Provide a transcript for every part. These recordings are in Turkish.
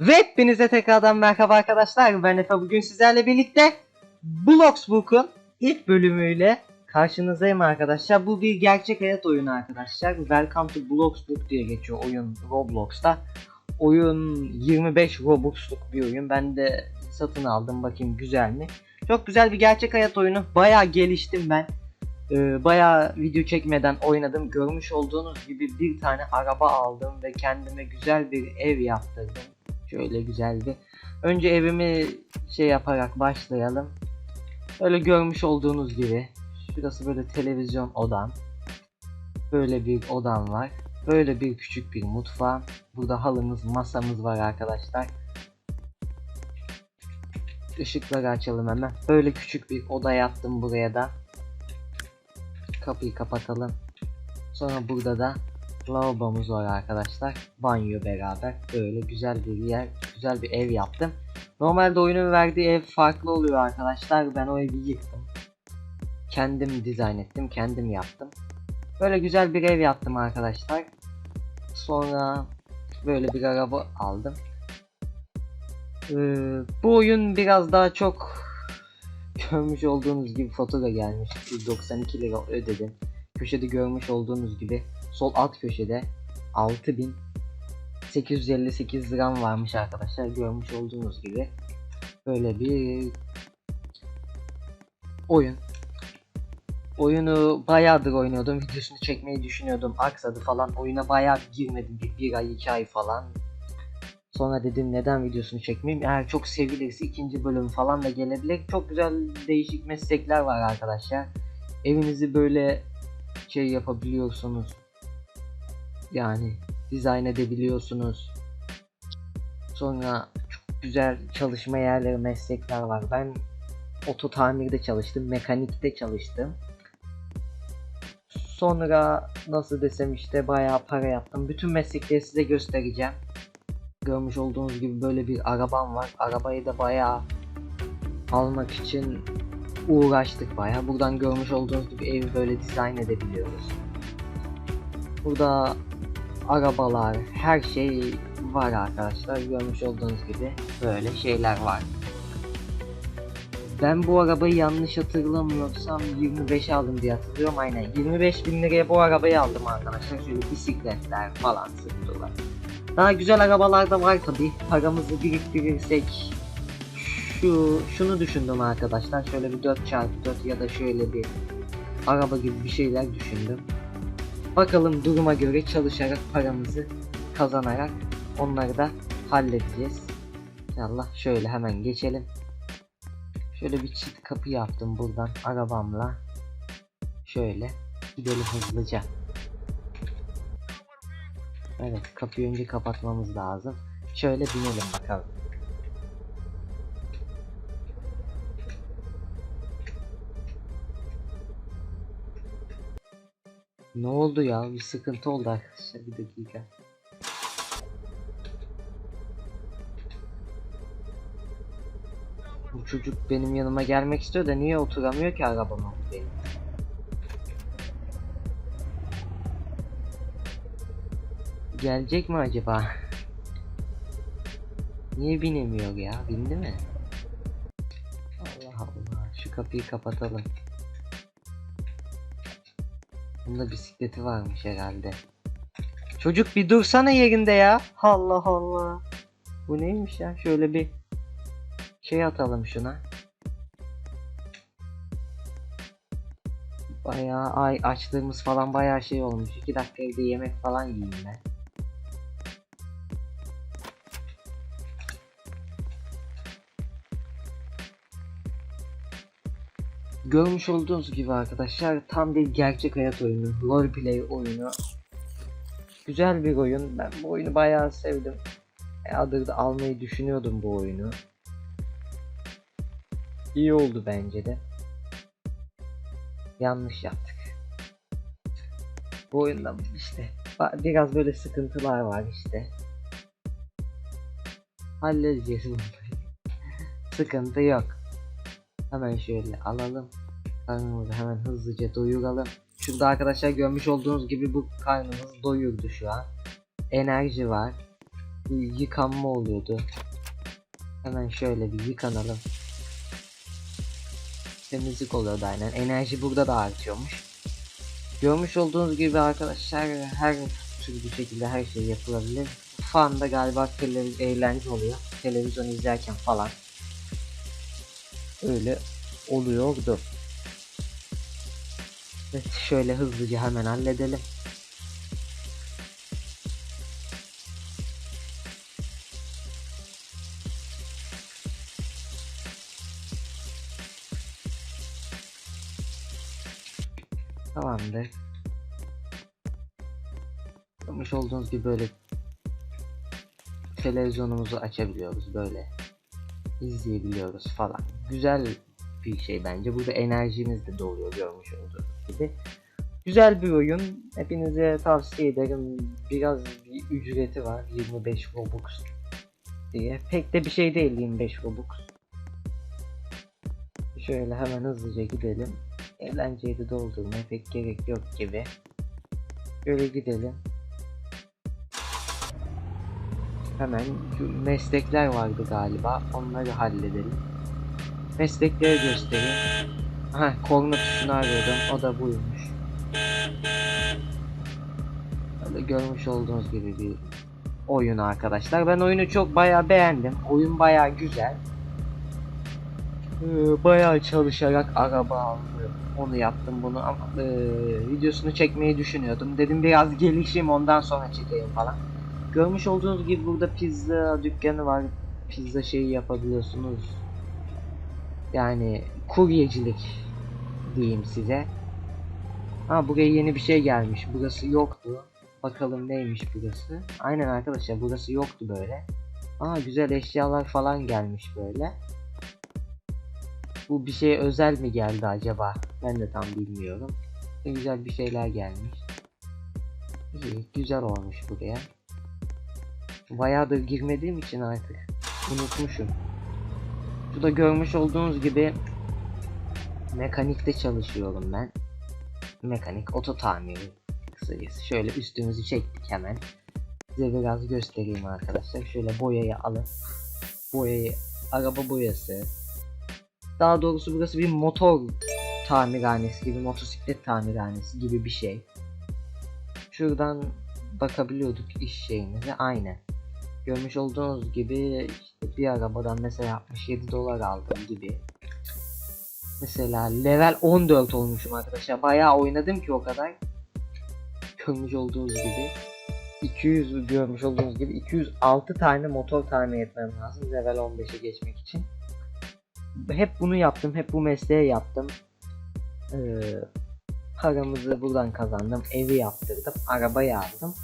Ve hepinize tekrardan merhaba arkadaşlar. Ben Efe bugün sizlerle birlikte Bloxbook'un ilk bölümüyle karşınızdayım arkadaşlar. Bu bir gerçek hayat oyunu arkadaşlar. Welcome to Bloxbook diye geçiyor oyun Roblox'ta. Oyun 25 Robux'luk bir oyun. Ben de satın aldım bakayım güzel mi. Çok güzel bir gerçek hayat oyunu. Bayağı geliştim ben. Ee, bayağı video çekmeden oynadım. Görmüş olduğunuz gibi bir tane araba aldım ve kendime güzel bir ev yaptırdım. Şöyle güzeldi. Önce evimi şey yaparak başlayalım. Öyle görmüş olduğunuz gibi. Şurası böyle televizyon odam. Böyle bir odam var. Böyle bir küçük bir mutfağım. Burada halımız, masamız var arkadaşlar. Işıkları açalım hemen. Böyle küçük bir oda yaptım buraya da. Kapıyı kapatalım. Sonra burada da lavabomuz var arkadaşlar. Banyo beraber. Böyle güzel bir yer, güzel bir ev yaptım. Normalde oyunun verdiği ev farklı oluyor arkadaşlar. Ben o evi yıktım. Kendim dizayn ettim, kendim yaptım. Böyle güzel bir ev yaptım arkadaşlar. Sonra böyle bir araba aldım. Ee, bu oyun biraz daha çok görmüş olduğunuz gibi fatura gelmiş. 192 lira ödedim. Köşede görmüş olduğunuz gibi sol alt köşede 6858 liram varmış arkadaşlar. Görmüş olduğunuz gibi böyle bir oyun. Oyunu bayağıdır oynuyordum. Videosunu çekmeyi düşünüyordum. Aksadı falan. Oyuna bayağı girmedim. Bir, bir ay iki ay falan. Sonra dedim neden videosunu çekmeyeyim. Eğer çok sevilirse ikinci bölüm falan da gelebilir. Çok güzel değişik meslekler var arkadaşlar. Evinizi böyle şey yapabiliyorsunuz. Yani dizayn edebiliyorsunuz. Sonra çok güzel çalışma yerleri, meslekler var. Ben oto tamirde çalıştım, mekanikte çalıştım. Sonra nasıl desem işte bayağı para yaptım. Bütün meslekleri size göstereceğim. Görmüş olduğunuz gibi böyle bir arabam var. Arabayı da bayağı almak için uğraştık bayağı. Buradan görmüş olduğunuz gibi evi böyle dizayn edebiliyoruz. Burada arabalar, her şey var arkadaşlar. Görmüş olduğunuz gibi böyle şeyler var. Ben bu arabayı yanlış hatırlamıyorsam 25 aldım diye hatırlıyorum aynen. 25 bin liraya bu arabayı aldım arkadaşlar. Şöyle bisikletler falan sıktılar. Daha güzel arabalar da var tabi. Paramızı biriktirirsek şu şunu düşündüm arkadaşlar. Şöyle bir 4x4 ya da şöyle bir araba gibi bir şeyler düşündüm. Bakalım duruma göre çalışarak paramızı kazanarak onları da halledeceğiz. İnşallah şöyle hemen geçelim. Şöyle bir çift kapı yaptım buradan arabamla. Şöyle gidelim hızlıca. Evet kapıyı önce kapatmamız lazım. Şöyle binelim bakalım. Ne oldu ya? Bir sıkıntı oldu arkadaşlar. Bir dakika. Bu çocuk benim yanıma gelmek istiyor da niye oturamıyor ki arabama benim? Gelecek mi acaba? Niye binemiyor ya? Bindi mi? Allah Allah. Şu kapıyı kapatalım. Bunda bisikleti varmış herhalde. Çocuk bir dursana yerinde ya. Allah Allah. Bu neymiş ya? Şöyle bir şey atalım şuna. Bayağı ay açlığımız falan bayağı şey olmuş. 2 dakika evde yemek falan yiyeyim ben. Görmüş olduğunuz gibi arkadaşlar tam bir gerçek hayat oyunu, roleplay oyunu. Güzel bir oyun. Ben bu oyunu bayağı sevdim. Bayağıdır da almayı düşünüyordum bu oyunu. İyi oldu bence de. Yanlış yaptık. Bu oyunda işte biraz böyle sıkıntılar var işte. Halledeceğiz bunları. Sıkıntı yok. Hemen şöyle alalım. Karnımızı hemen hızlıca doyuralım. Şurada arkadaşlar görmüş olduğunuz gibi bu karnımız doyurdu şu an. Enerji var. bu yıkanma oluyordu. Hemen şöyle bir yıkanalım. Temizlik oluyordu aynen. Enerji burada da artıyormuş. Görmüş olduğunuz gibi arkadaşlar her türlü şekilde her şey yapılabilir. Fan da galiba eğlence oluyor. Televizyon izlerken falan. Öyle oluyordu. Evet şöyle hızlıca hemen halledelim. Tamamdır. Yapmış olduğunuz gibi böyle televizyonumuzu açabiliyoruz böyle izleyebiliyoruz falan. Güzel bir şey bence. Burada enerjimiz de doluyor görmüş olduğunuz gibi. Güzel bir oyun. Hepinize tavsiye ederim. Biraz bir ücreti var. 25 Robux diye. Pek de bir şey değil 25 Robux. Şöyle hemen hızlıca gidelim. Eğlenceyi de doldurmaya pek gerek yok gibi. Şöyle gidelim. Hemen meslekler vardı galiba. Onları halledelim. Meslekleri göstereyim. Ha, korna tuşunu arıyordum. O da buymuş. Böyle görmüş olduğunuz gibi bir oyun arkadaşlar. Ben oyunu çok bayağı beğendim. Oyun bayağı güzel. Ee, bayağı çalışarak araba aldım. Onu yaptım bunu ama e, videosunu çekmeyi düşünüyordum. Dedim biraz gelişeyim ondan sonra çekeyim falan. Görmüş olduğunuz gibi burada pizza dükkanı var. Pizza şeyi yapabiliyorsunuz. Yani kuryecilik diyeyim size. Ha buraya yeni bir şey gelmiş. Burası yoktu. Bakalım neymiş burası. Aynen arkadaşlar burası yoktu böyle. Aa güzel eşyalar falan gelmiş böyle. Bu bir şeye özel mi geldi acaba? Ben de tam bilmiyorum. Ne güzel bir şeyler gelmiş. İyi, güzel olmuş buraya. Bayağıdır girmediğim için artık unutmuşum. Şurada görmüş olduğunuz gibi mekanikte çalışıyorum ben. Mekanik oto tamiri kısacası. Şöyle üstümüzü çektik hemen. Size biraz göstereyim arkadaşlar. Şöyle boyayı alın. Boyayı, araba boyası. Daha doğrusu burası bir motor tamirhanesi gibi, motosiklet tamirhanesi gibi bir şey. Şuradan bakabiliyorduk iş şeyimize. Aynen. Görmüş olduğunuz gibi işte bir arabadan mesela 67 dolar aldım gibi. Mesela level 14 olmuşum arkadaşlar. Bayağı oynadım ki o kadar. Görmüş olduğunuz gibi. 200 görmüş olduğunuz gibi 206 tane motor tamir etmem lazım level 15'e geçmek için. Hep bunu yaptım, hep bu mesleği yaptım. Ee, paramızı buradan kazandım, evi yaptırdım, arabayı aldım.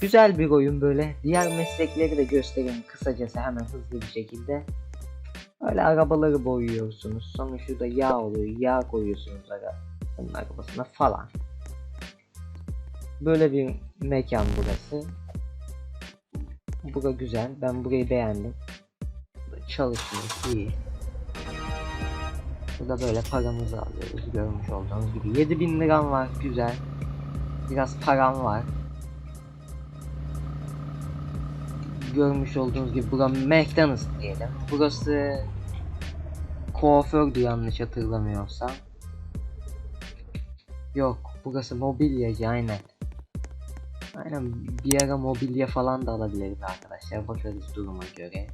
Güzel bir oyun böyle. Diğer meslekleri de göstereyim kısacası hemen hızlı bir şekilde. Öyle arabaları boyuyorsunuz. Sonra şurada yağ oluyor. Yağ koyuyorsunuz arabanın arabasına falan. Böyle bir mekan burası. Bura güzel. Ben burayı beğendim. Çalışıyor. iyi. Burada böyle paramızı alıyoruz. Görmüş olduğunuz gibi. 7000 liram var. Güzel. Biraz param var. Görmüş olduğunuz gibi bura McDonald's diyelim. Burası kuafördü yanlış hatırlamıyorsam. Yok burası mobilyacı aynen. Aynen bir ara mobilya falan da alabiliriz arkadaşlar bakarız duruma göre.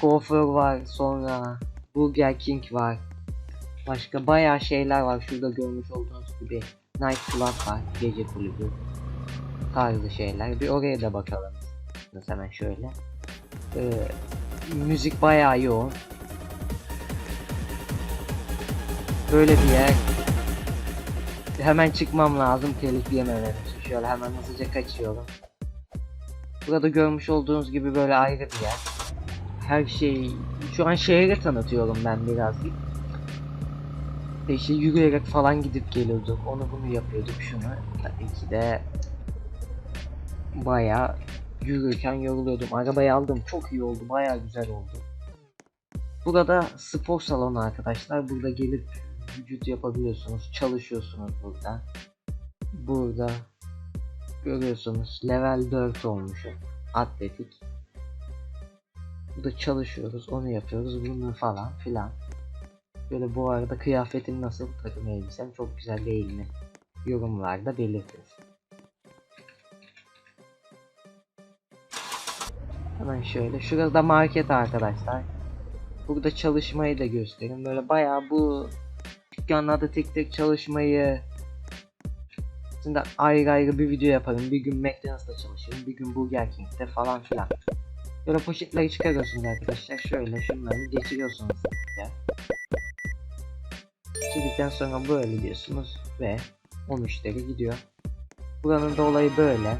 Kuaför var sonra Burger King var. Başka bayağı şeyler var şurada görmüş olduğunuz gibi. Night Club var gece kulübü tarzı şeyler bir oraya da bakalım isterseniz hemen şöyle. Ee, müzik bayağı yoğun. Böyle bir yer. Hemen çıkmam lazım telif yememem için. Şöyle hemen hızlıca kaçıyorum. Burada görmüş olduğunuz gibi böyle ayrı bir yer. Her şey... Şu an şehri tanıtıyorum ben birazcık. İşte yürüyerek falan gidip geliyorduk. Onu bunu yapıyorduk şunu. Tabii ki de bayağı yürürken yoruluyordum. Arabayı aldım. Çok iyi oldu. Baya güzel oldu. Burada spor salonu arkadaşlar. Burada gelip vücut yapabiliyorsunuz. Çalışıyorsunuz burada. Burada görüyorsunuz level 4 olmuş. atletik. Burada çalışıyoruz, onu yapıyoruz, bunu falan filan. Böyle bu arada kıyafetim nasıl, takım elbisem çok güzel değil mi? Yorumlarda belirtiniz. Hemen şöyle, şurada market arkadaşlar. Burada çalışmayı da göstereyim. Böyle bayağı bu dükkanlarda tek tek çalışmayı Şimdi ayrı ayrı bir video yaparım. Bir gün McDonald's'ta çalışırım. Bir gün Burger King'de falan filan. Böyle poşetleri çıkarıyorsunuz arkadaşlar. Şöyle şunları geçiriyorsunuz. Ya. Geçirdikten sonra böyle diyorsunuz ve 10 müşteri gidiyor. Buranın da olayı böyle.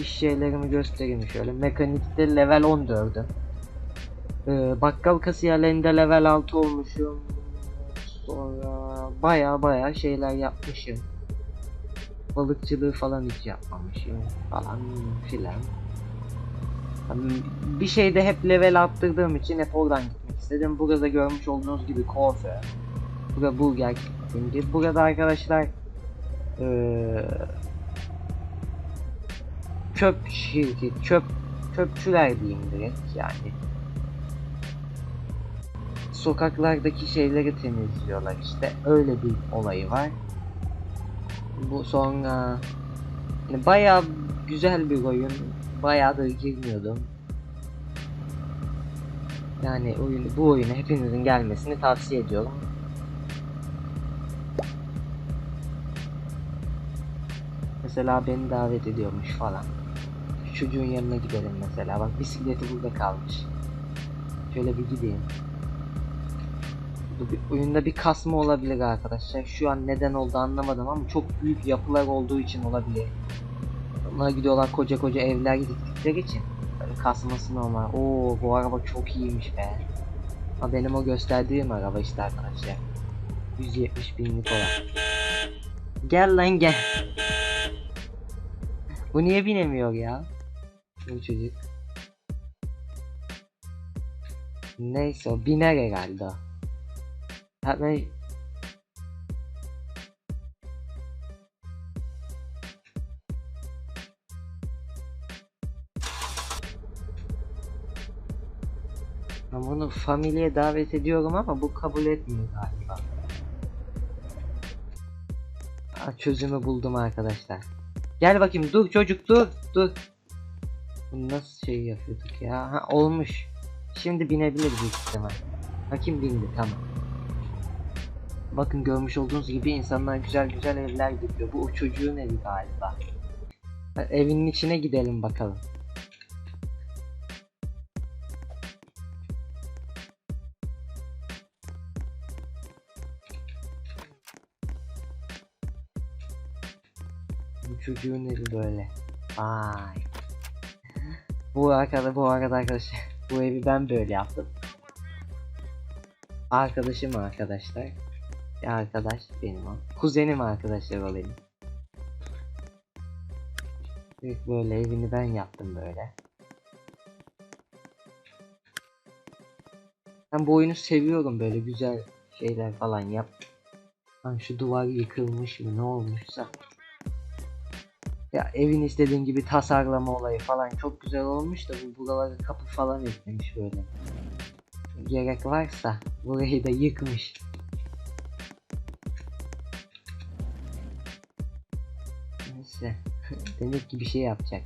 İş şeylerimi göstereyim şöyle. Mekanikte level 14'üm. Ee, bakkal kasiyerlerinde level 6 olmuşum. Sonra baya baya şeyler yapmışım. Balıkçılığı falan hiç yapmamışım falan filan. Yani bir şeyde hep level attırdığım için hep oradan gitmek istedim. Burada görmüş olduğunuz gibi kuaför. Burada burger King'i. Burada arkadaşlar ee, çöp şirket, çöp çöpçüler diyeyim direkt yani sokaklardaki şeyleri temizliyorlar işte öyle bir olayı var. Bu sonra yani bayağı güzel bir oyun. Bayağıdır girmiyordum. Yani oyun, bu oyuna hepinizin gelmesini tavsiye ediyorum. Mesela beni davet ediyormuş falan. Çocuğun yanına gidelim mesela. Bak bisikleti burada kalmış. Şöyle bir gideyim. Bu bir, oyunda bir kasma olabilir arkadaşlar. Şu an neden oldu anlamadım ama çok büyük yapılar olduğu için olabilir. Onlar gidiyorlar koca koca evler gittikleri için. Böyle kasması normal. Oo bu araba çok iyiymiş be. Ha benim o gösterdiğim araba işte arkadaşlar. 170 binlik olan. Gel lan gel. Bu niye binemiyor ya? Bu çocuk. Neyse o biner herhalde. Hemen Ben bunu familyeye davet ediyorum ama bu kabul etmiyor galiba. Ha, çözümü buldum arkadaşlar. Gel bakayım dur çocuk dur dur. Bunu nasıl şey yapıyorduk ya? Ha olmuş. Şimdi binebilir büyük ihtimal. Bakayım bindi tamam. Bakın görmüş olduğunuz gibi insanlar güzel güzel evler gidiyor. Bu o çocuğun evi galiba. Ha, Evinin içine gidelim bakalım. Bu çocuğun evi böyle. Vay. Bu arkada bu arada arkadaşlar. Bu evi ben böyle yaptım. Arkadaşım arkadaşlar. Bir arkadaş benim o. Kuzenim arkadaşlar o benim. Evet böyle evini ben yaptım böyle. Ben bu oyunu seviyorum böyle güzel şeyler falan yap. Lan şu duvar yıkılmış mı ne olmuşsa. Ya evin istediğin gibi tasarlama olayı falan çok güzel olmuş da bu buralara kapı falan eklemiş böyle. Gerek varsa burayı da yıkmış. Neyse. Demek ki bir şey yapacak.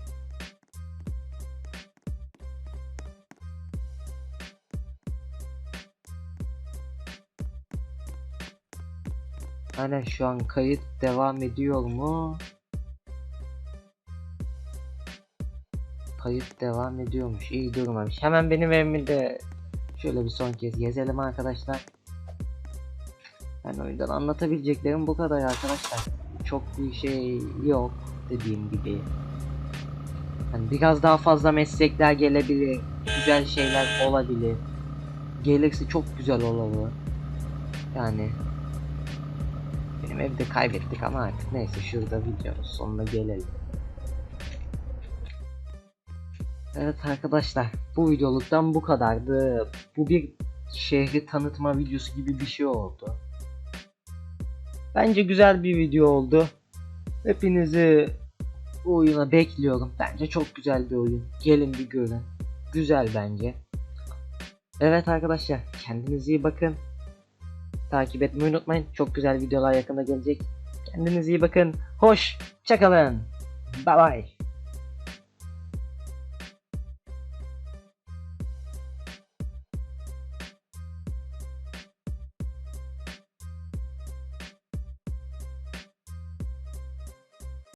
Hala şu an kayıt devam ediyor mu? Kayıt devam ediyormuş. İyi durmamış. Hemen benim evimi de şöyle bir son kez gezelim arkadaşlar. Ben oyundan anlatabileceklerim bu kadar arkadaşlar. Çok bir şey yok dediğim gibi. Yani biraz daha fazla meslekler gelebilir. Güzel şeyler olabilir. Gelirse çok güzel olur. Yani benim evde kaybettik ama artık neyse şurada videonun sonuna gelelim. Evet arkadaşlar bu videoluktan bu kadardı. Bu bir şehri tanıtma videosu gibi bir şey oldu. Bence güzel bir video oldu. Hepinizi bu oyuna bekliyorum. Bence çok güzel bir oyun. Gelin bir görün. Güzel bence. Evet arkadaşlar kendinize iyi bakın. Takip etmeyi unutmayın. Çok güzel videolar yakında gelecek. Kendinize iyi bakın. Hoş. Çakalın. Bye bye.